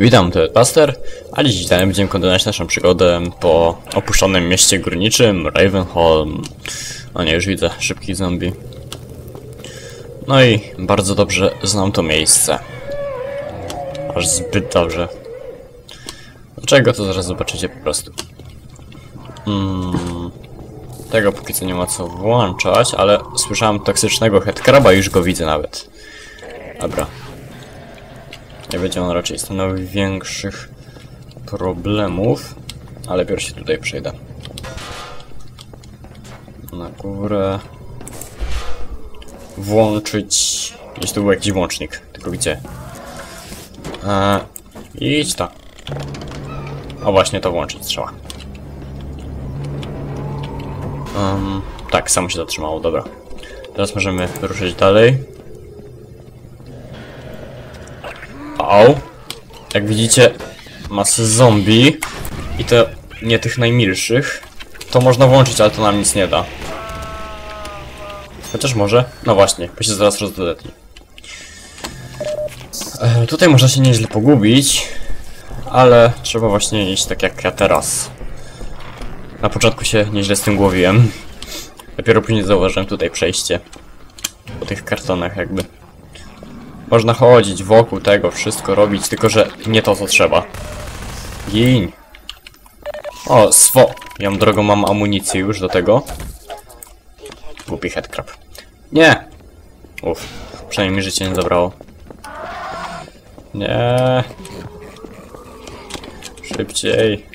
Witam, to jest Buster, a dziś dalej będziemy kontynuować naszą przygodę po opuszczonym mieście górniczym, Ravenholm. O nie, już widzę, szybki zombie. No i bardzo dobrze znam to miejsce. Aż zbyt dobrze. Dlaczego to zaraz zobaczycie po prostu. Hmm, tego póki co nie ma co włączać, ale słyszałem toksycznego headcraba i już go widzę nawet. Dobra, nie będzie on raczej stanowił większych problemów, ale pierw się tutaj przejdę. Na górę. Włączyć. Gdzieś tu był jakiś włącznik, tylko gdzie? Eee, idź ta. O właśnie to włączyć trzeba. Um, tak, samo się zatrzymało, dobra. Teraz możemy ruszyć dalej. Au. Jak widzicie, masę zombie i to nie tych najmilszych. To można włączyć, ale to nam nic nie da. Chociaż może. No właśnie, bo się zaraz rozdoletni. E, tutaj można się nieźle pogubić, ale trzeba właśnie iść tak jak ja teraz. Na początku się nieźle z tym głowiłem. Dopiero później zauważyłem tutaj przejście. Po tych kartonach jakby. Można chodzić wokół tego, wszystko robić, tylko że nie to co trzeba. Gin. O, swo. Ja drogą mam amunicję już do tego. Głupi headcrab. Nie! Uff, przynajmniej mi życie nie zabrało. Nie. Szybciej.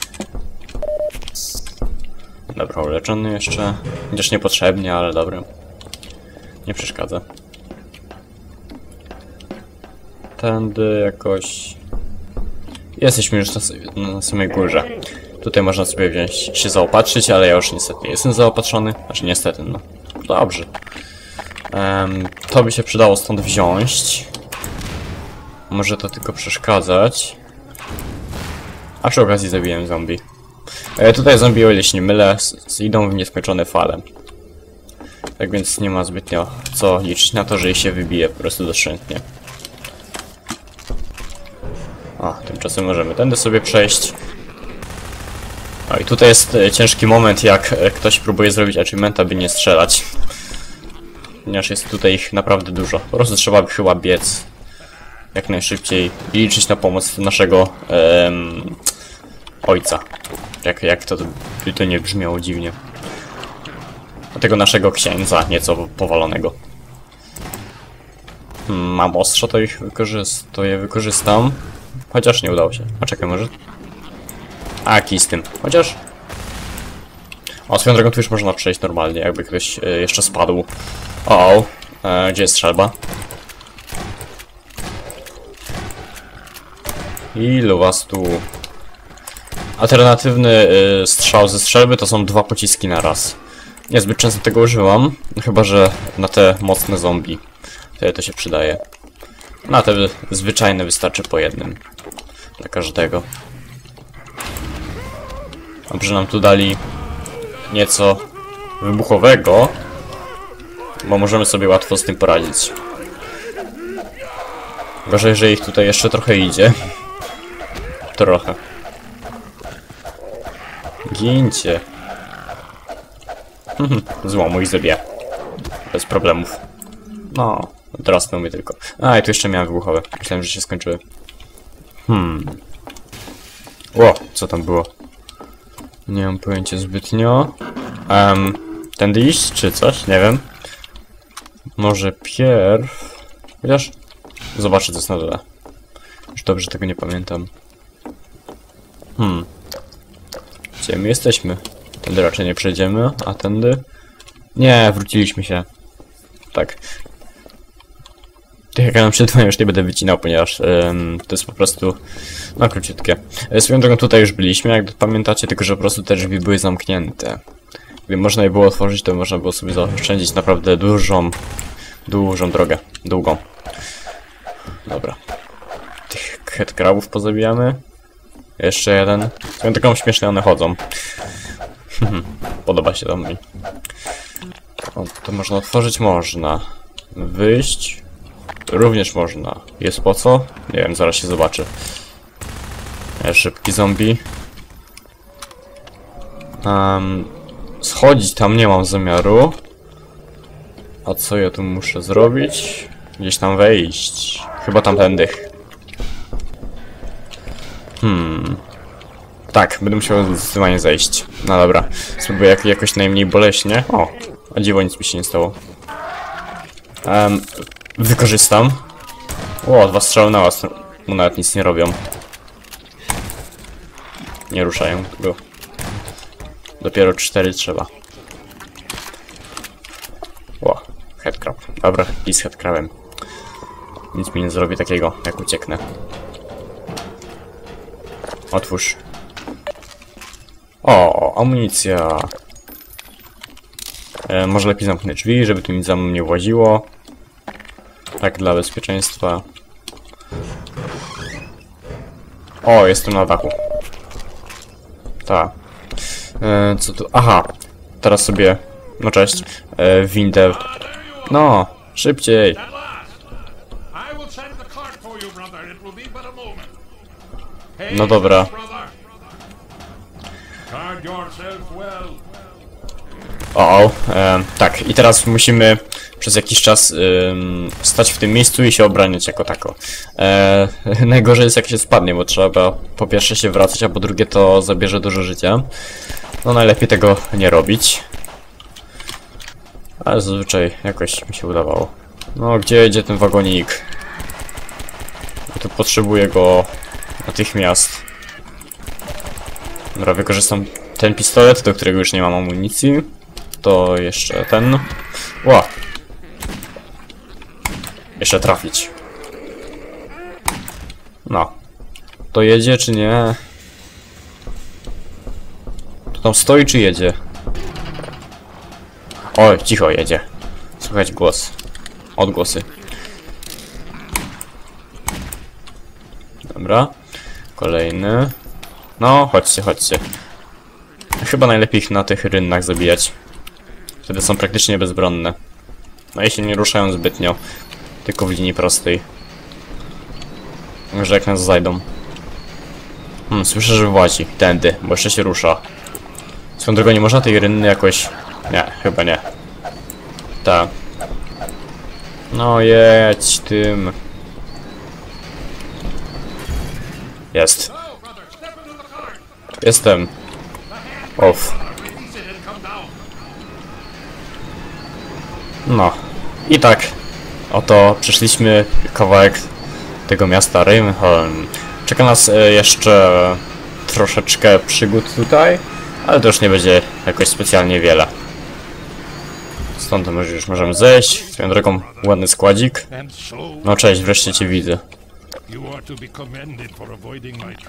Dobra, uleczony jeszcze. Chociaż niepotrzebnie, ale dobra. Nie przeszkadza. Tędy jakoś... Jesteśmy już na, na samej górze. Tutaj można sobie wziąć, się zaopatrzyć, ale ja już niestety nie jestem zaopatrzony. Znaczy niestety, no. Dobrze. Um, to by się przydało stąd wziąć. Może to tylko przeszkadzać. A przy okazji zabiłem zombie. E, tutaj zombie, o ile się nie mylę, idą w nieskończone fale. Tak więc nie ma zbytnio co liczyć na to, że ich się wybije po prostu doszczętnie. O, tymczasem możemy tędy sobie przejść. No i tutaj jest e, ciężki moment, jak e, ktoś próbuje zrobić achievementa, by nie strzelać. Ponieważ jest tutaj ich naprawdę dużo. Po prostu trzeba chyba biec jak najszybciej i liczyć na pomoc naszego ojca. Jak, jak to by to nie brzmiało dziwnie. Tego naszego księdza, nieco powalonego. Hmm, mam ostrze, to ich. To je wykorzystam. Chociaż nie udało się. A czekaj, może... A, kij z tym. Chociaż... O, swoją drogą tu już można przejść normalnie, jakby ktoś y, jeszcze spadł. O, e, gdzie jest strzelba? Ilu was tu? Alternatywny y, strzał ze strzelby to są dwa pociski na raz. Niezbyt często tego używam, chyba że na te mocne zombie. Wtedy to się przydaje. Na te zwyczajne wystarczy po jednym. Dla każdego. Dobrze nam tu dali nieco wybuchowego, bo możemy sobie łatwo z tym poradzić. Gorzej, że ich tutaj jeszcze trochę idzie. Trochę. Gincie. Złomu i zabije. Bez problemów. No, teraz to mówię tylko. A, i tu jeszcze miałem wybuchowe. Myślałem, że się skończyły. Hmm. Ło, co tam było? Nie mam pojęcia zbytnio. Um, tędy iść, czy coś? Nie wiem. Może pierw... Chociaż... Zobaczę, co jest na dole. Już dobrze tego nie pamiętam. Hmm. Gdzie my jesteśmy? Tędy raczej nie przejdziemy, a tędy... Nie, wróciliśmy się. Tak. Tych ekranów przetrwania już nie będę wycinał, ponieważ ym, to jest po prostu no króciutkie. E, Swoją drogą tutaj już byliśmy, jak pamiętacie, tylko że po prostu te drzwi były zamknięte. Gdyby można je było otworzyć, to można było sobie zaoszczędzić naprawdę dużą, dużą drogę, długą. Dobra. Tych headcrabów pozabijamy. Jeszcze jeden. Swoją drogą śmiesznie one chodzą. Podoba się to mi. O, to można otworzyć? Można. Wyjść? Również można. Jest po co? Nie wiem, zaraz się zobaczy. E, Szybki zombie. Um, schodzić tam nie mam zamiaru. A co ja tu muszę zrobić? Gdzieś tam wejść. Chyba tamtędy. Hmm. Tak, będę musiał zdecydowanie zejść. No dobra. Spróbuję jak, jakoś najmniej boleśnie. O, a dziwo nic mi się nie stało. Um, wykorzystam. O, dwa strzały na was. Mu nawet nic nie robią. Nie ruszają go. Dopiero cztery trzeba. Ło, headcrab. Dobra, i z headcrabem. Nic mi nie zrobi takiego, jak ucieknę. Otwórz. O, amunicja. E, może lepiej zamknę drzwi, żeby tu nic za mną nie właziło. Tak dla bezpieczeństwa. O, jestem na dachu. Tak. E, co tu? Aha. Teraz sobie... No cześć. E, windę. No, szybciej. No dobra. O, o e, tak. I teraz musimy przez jakiś czas ym, stać w tym miejscu i się obraniać jako tako. E, najgorzej jest jak się spadnie, bo trzeba po pierwsze się wracać, a po drugie to zabierze dużo życia. No najlepiej tego nie robić. Ale zazwyczaj jakoś mi się udawało. No, gdzie jedzie ten wagonik? Tu potrzebuję go natychmiast. Dobra, wykorzystam ten pistolet, do którego już nie mam amunicji. To jeszcze ten. Ła! Jeszcze trafić. No. To jedzie czy nie? To tam stoi czy jedzie? Oj, cicho jedzie. Słychać głos. Odgłosy. Dobra. Kolejny. No, chodźcie, chodźcie. Chyba najlepiej ich na tych rynnach zabijać. Wtedy są praktycznie bezbronne. No i się nie ruszają zbytnio. Tylko w linii prostej. Może jak nas zajdą. Hmm, słyszę, że włazi. Tędy, bo jeszcze się rusza. Swoją drogą nie można tej rynny jakoś... Nie, chyba nie. Tak. No jedź tym. Jest. Jestem. Off. No. I tak. Oto przyszliśmy kawałek tego miasta Ravenholm. Czeka nas e, jeszcze troszeczkę przygód tutaj, ale to już nie będzie jakoś specjalnie wiele. Stąd już możemy zejść. Swoją drogą ładny składzik. No cześć, wreszcie cię widzę.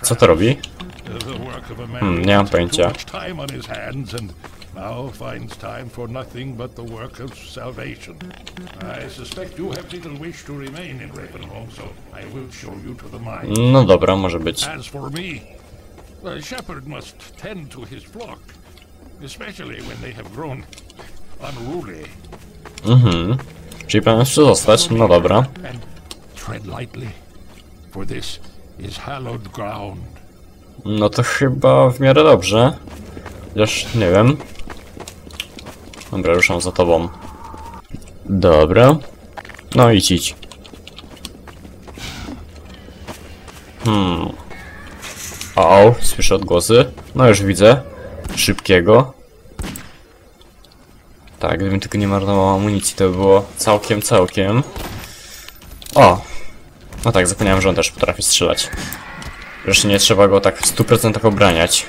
Co to robi? The work of a man Hmm, nie mam pojęcia. much time on his hands and now finds time for nothing but the work of salvation. I suspect you have little wish to remain in Ravenholm, so I will show you to the mine. No dobra, może być. As for me, a shepherd must tend to his flock, especially when they have grown unruly. Mhm. Czyli plan jeszcze zostać? No dobra. And tread lightly, for this is hallowed ground. No to chyba w miarę dobrze. Chociaż nie wiem. Dobra, ruszam za tobą. Dobra. No idź, idź. Hmm. O, słyszę odgłosy. No już widzę. Szybkiego. Tak, gdybym tylko nie marnował amunicji, to by było całkiem, całkiem. O! No tak, zapomniałem, że on też potrafi strzelać. Wreszcie nie trzeba go tak w 100% obraniać.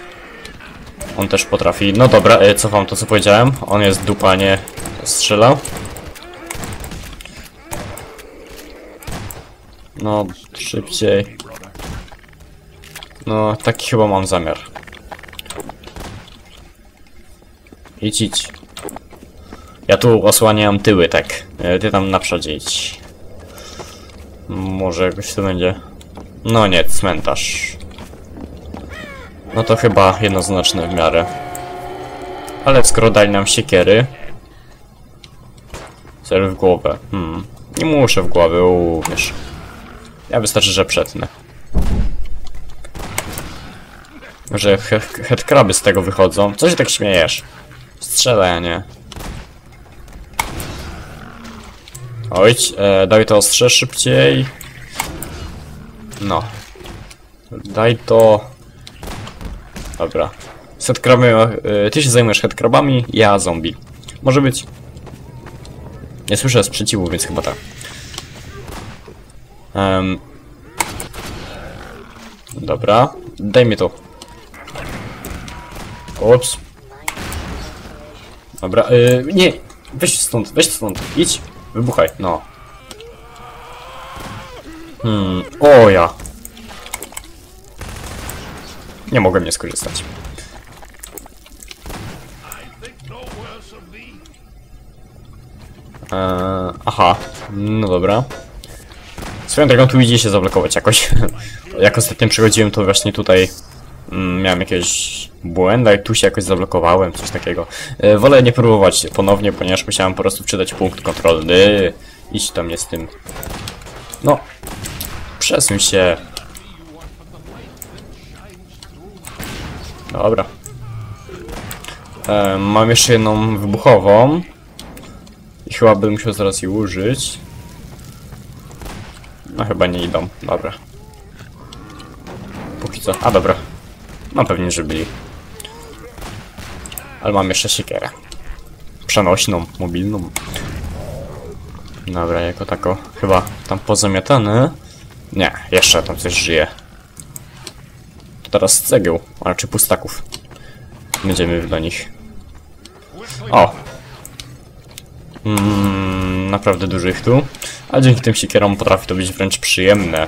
On też potrafi. No dobra, e, cofam to co powiedziałem. On jest dupa, nie strzela. No, szybciej. No, taki chyba mam zamiar. Idź, idź. Ja tu osłaniam tyły, tak. E, Ty tam na przodzie idź. Może jakoś to będzie. No nie, cmentarz. No to chyba jednoznaczne w miarę. Ale skoro dali nam siekiery... Cel w głowę. Hmm. Nie muszę w głowę, uwierz. Ja wystarczy, że przetnę. Że he headcraby z tego wychodzą. Co się tak śmiejesz? Strzelaj, Ojć, e, daj to ostrze szybciej. No. Daj to... Dobra. Z headcrabami, e, ty się zajmujesz headcrabami, ja zombie. Może być. Nie słyszę sprzeciwu, więc chyba tak. Em. dobra, daj mi to. Ups. Dobra, y, nie, weź stąd, weź stąd, idź, wybuchaj, no. Hmm, o ja. Nie mogłem nie skorzystać. Eee, aha, no dobra. Swoją drogą tu idzie się zablokować jakoś. Jak ostatnio przychodziłem, to właśnie tutaj mm, miałem jakieś błędy i tu się jakoś zablokowałem, coś takiego. E, wolę nie próbować ponownie, ponieważ musiałem po prostu przydać punkt kontrolny. Iść tam nie z tym. No, przesuń się. Dobra. E, mam jeszcze jedną wybuchową. I chyba bym musiał zaraz jej użyć. No chyba nie idą, dobra. Póki co, a dobra. No pewnie, że byli. Ale mam jeszcze siekierę. Przenośną, mobilną. Dobra, jako tako. Chyba tam pozamiatany. Nie, jeszcze tam coś żyje. To teraz cegieł, a raczej pustaków. Będziemy do nich. O, Mm, naprawdę dużo ich tu. A dzięki tym siekierom potrafi to być wręcz przyjemne.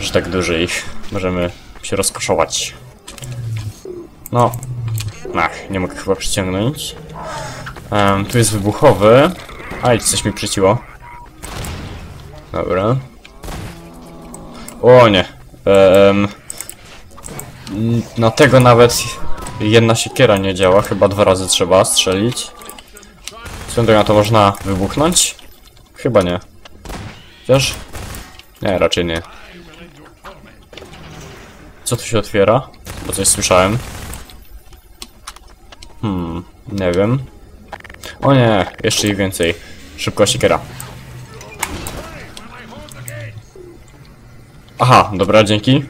Że tak dużo ich możemy się rozkoszować. No. Ach, nie mogę chyba przyciągnąć. Em, tu jest wybuchowy. Aj, coś mi przyciło. Dobra. O nie. N- na tego nawet jedna siekiera nie działa. Chyba dwa razy trzeba strzelić. Swoją drogą to można wybuchnąć? Chyba nie. Chociaż? Nie, raczej nie. Co tu się otwiera? Bo coś słyszałem. Hmm, nie wiem. O nie, jeszcze ich więcej. Szybko siekiera. Aha, dobra, dzięki.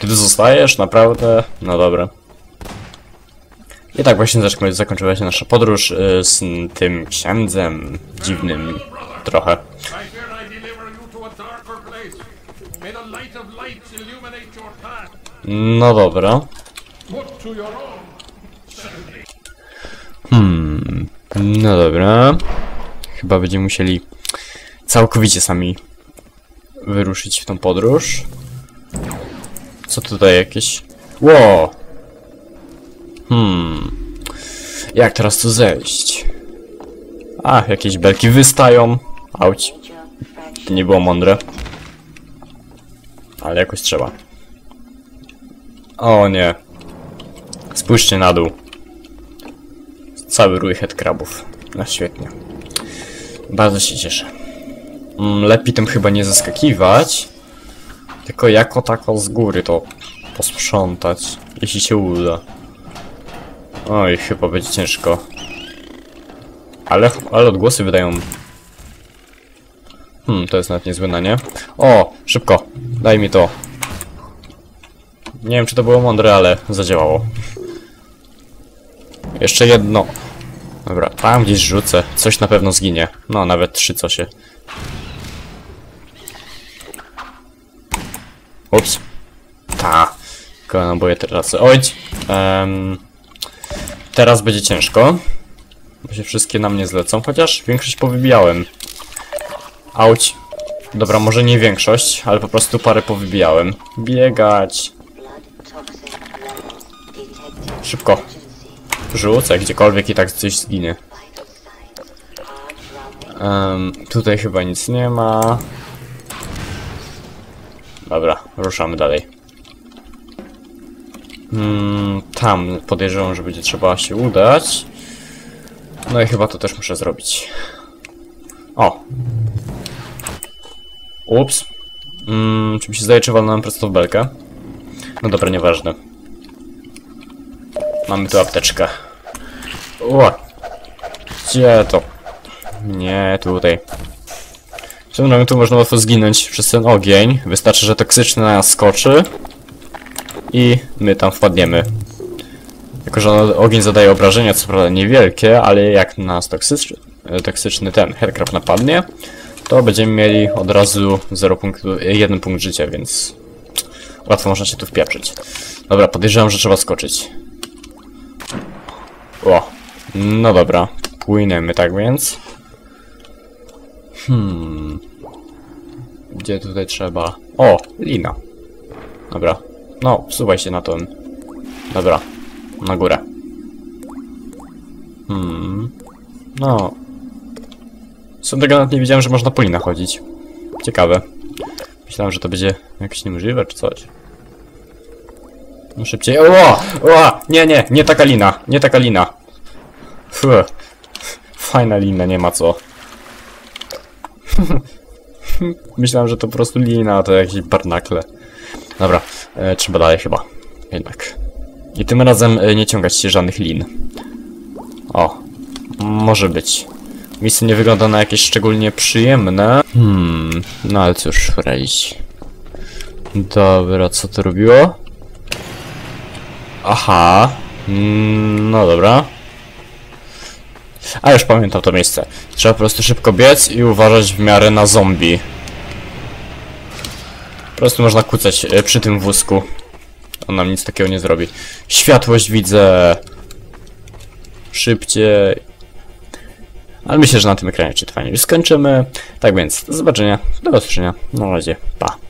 Ty zostajesz? Naprawdę? No dobra. I tak właśnie zakończyła się nasza podróż y, z tym księdzem dziwnym trochę. I fear Hmm. No dobra. Chyba będziemy musieli całkowicie sami wyruszyć w tą podróż. Co tutaj jakieś... Ło! Hmm. Jak teraz tu zejść? A, jakieś belki wystają. Auć. To nie było mądre. Ale jakoś trzeba. O nie. Spójrzcie na dół. Cały rój headcrabów. No świetnie. Bardzo się cieszę. Mm, lepiej tym chyba nie zaskakiwać. Tylko jako tako z góry to posprzątać. Jeśli się uda. Oj, chyba będzie ciężko. Ale, ale odgłosy wydają... Hmm, to jest nawet niezłe na nie. O, szybko, daj mi to. Nie wiem, czy to było mądre, ale zadziałało. Jeszcze jedno. Dobra, tam gdzieś rzucę. Coś na pewno zginie. No, nawet trzy co się. Ups. Ta. Tylko naboje teraz. Ojć. Em, teraz będzie ciężko. Bo się wszystkie na mnie zlecą, chociaż większość powybijałem. Auć. Dobra, może nie większość, ale po prostu parę powybijałem. Biegać. Szybko. Rzucę gdziekolwiek i tak coś zginie. Em, tutaj chyba nic nie ma. Dobra, ruszamy dalej. Mm, tam podejrzewam, że będzie trzeba się udać. No i chyba to też muszę zrobić. O! Ups. Mm, czy mi się zdaje, czy walnąłem prosto w belkę? No dobra, nieważne. Mamy tu apteczkę. O! Gdzie to? Nie, tutaj. Momencie tu można łatwo zginąć przez ten ogień. Wystarczy, że toksyczny na nas skoczy. I my tam wpadniemy. Jako, że ogień zadaje obrażenia, co prawda niewielkie, ale jak nas toksyczny, toksyczny ten headcrab napadnie, to będziemy mieli od razu 0 punktu, 1 punkt życia, więc łatwo można się tu wpieprzyć. Dobra, podejrzewam, że trzeba skoczyć. O, no dobra, płyniemy tak więc. Hmm. Gdzie tutaj trzeba? O, lina. Dobra. No, wsuwaj się na ten. Dobra. Na górę. Hmm. No. Co tego nawet nie wiedziałem, że można po linach chodzić. Ciekawe. Myślałem, że to będzie jakieś niemożliwe czy coś. No szybciej. O! O! Nie, nie, nie taka lina. Nie taka lina. Fajna lina, nie ma co. Myślałem, że to po prostu lina, a to jakieś barnakle. Dobra, e, trzeba dalej chyba. Jednak. I tym razem e, nie ciągać się żadnych lin. O, może być. Miejsce nie wygląda na jakieś szczególnie przyjemne. Hmm, no ale cóż, radzić. Dobra, co to robiło? Aha, mm, no dobra. A już pamiętam to miejsce. Trzeba po prostu szybko biec i uważać w miarę na zombie. Po prostu można kucać e, przy tym wózku. On nam nic takiego nie zrobi. Światłość widzę. Szybciej. Ale myślę, że na tym ekranie czytanie już skończymy. Tak więc, do zobaczenia, do usłyszenia. Na razie, pa.